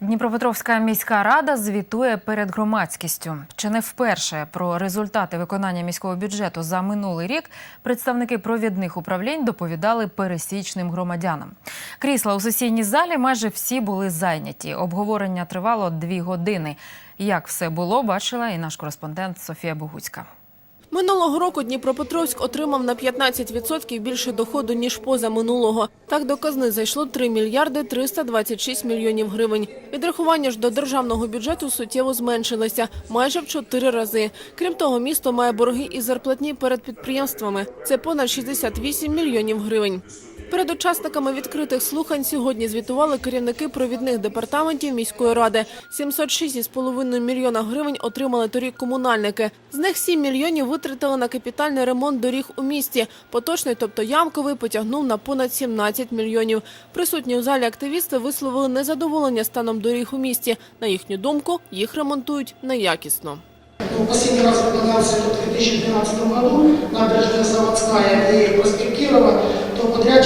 Дніпропетровська міська рада звітує перед громадськістю. Чи не вперше про результати виконання міського бюджету за минулий рік представники провідних управлінь доповідали пересічним громадянам. Крісла у сесійній залі майже всі були зайняті. Обговорення тривало дві години. Як все було, бачила і наш кореспондент Софія Богуцька. Минулого року Дніпропетровськ отримав на 15% більше доходу, ніж позаминулого. Так до казни зайшло 3 мільярди 326 мільйонів гривень. Відрахування ж до державного бюджету суттєво зменшилося – майже в 4 рази. Крім того, місто має борги і зарплатні перед підприємствами. Це понад 68 мільйонів гривень. Перед учасниками відкритих слухань сьогодні звітували керівники провідних департаментів міської ради. 706,5 мільйона гривень отримали торік комунальники. З них 7 мільйонів витратили на капітальний ремонт доріг у місті. Поточний, тобто ямковий, потягнув на понад 17 мільйонів. Присутні у залі активісти висловили незадоволення станом доріг у місті. На їхню думку, їх ремонтують неякісно. Последний раз выполнялся в 2012 году, набережная Заводская и проспект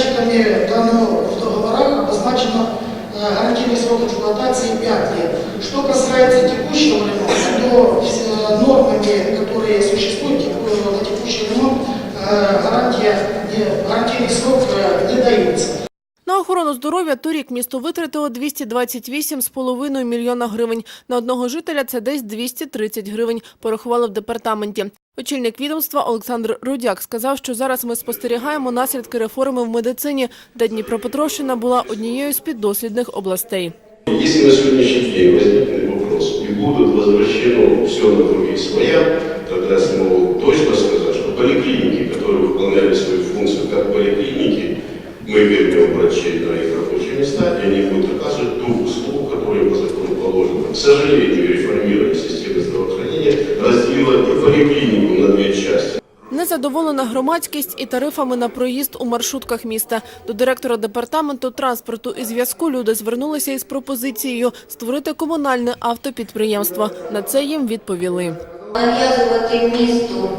Кирова, то подрядчиками дано в договорах обозначено э, гарантийный срок эксплуатации 5 лет. Что касается текущего ремонта, то все нормами, которые существуют теку- на текущий ремонт, э, гарантия, не- гарантийный срок э, не дается. На охорону здоров'я торік місто витратило 228,5 мільйона гривень. На одного жителя це десь 230 гривень, порахували в департаменті. Очільник відомства Олександр Рудяк сказав, що зараз ми спостерігаємо наслідки реформи в медицині, де Дніпропетровщина була однією з піддослідних областей. Если на сегодняшний день возникнет вопрос и будут возвращено все на круги своя, тогда смогу точно сказать, что поликлиники, которые выполняли свою функцию как поликлиники, мы вернем врачей на их рабочие места, и они будут оказывать ту услугу, которая по закону положена. К сожалению, разделило и на две части. Незадоволена громадськість і тарифами на проїзд у маршрутках міста. До директора департаменту транспорту і зв'язку люди звернулися із пропозицією створити комунальне автопідприємство. На це їм відповіли. нав'язувати місту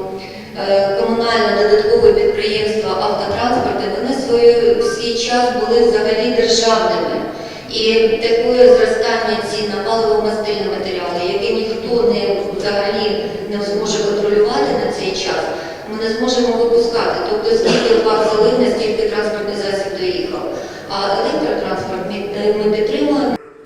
е, комунальне додаткове підприємство автотранспорти, вони свою свій час були взагалі державними. І таке зростання цін на паливо-мастильні матеріали, яке ніхто не взагалі не зможе контролювати на цей час, ми не зможемо випускати. Тобто скільки два хвилини, стільки транспортний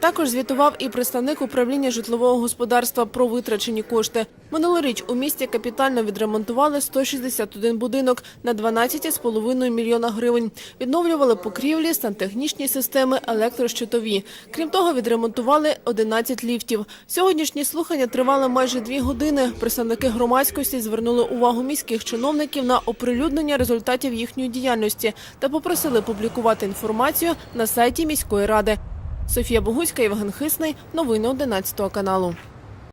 Також звітував і представник управління житлового господарства про витрачені кошти. Минулоріч у місті капітально відремонтували 161 будинок на 12,5 мільйона гривень. Відновлювали покрівлі, сантехнічні системи, електрощитові. Крім того, відремонтували 11 ліфтів. Сьогоднішні слухання тривали майже дві години. Представники громадськості звернули увагу міських чиновників на оприлюднення результатів їхньої діяльності та попросили публікувати інформацію на сайті міської ради. Софія Богуська, Євген Хисний. Новини 11 каналу.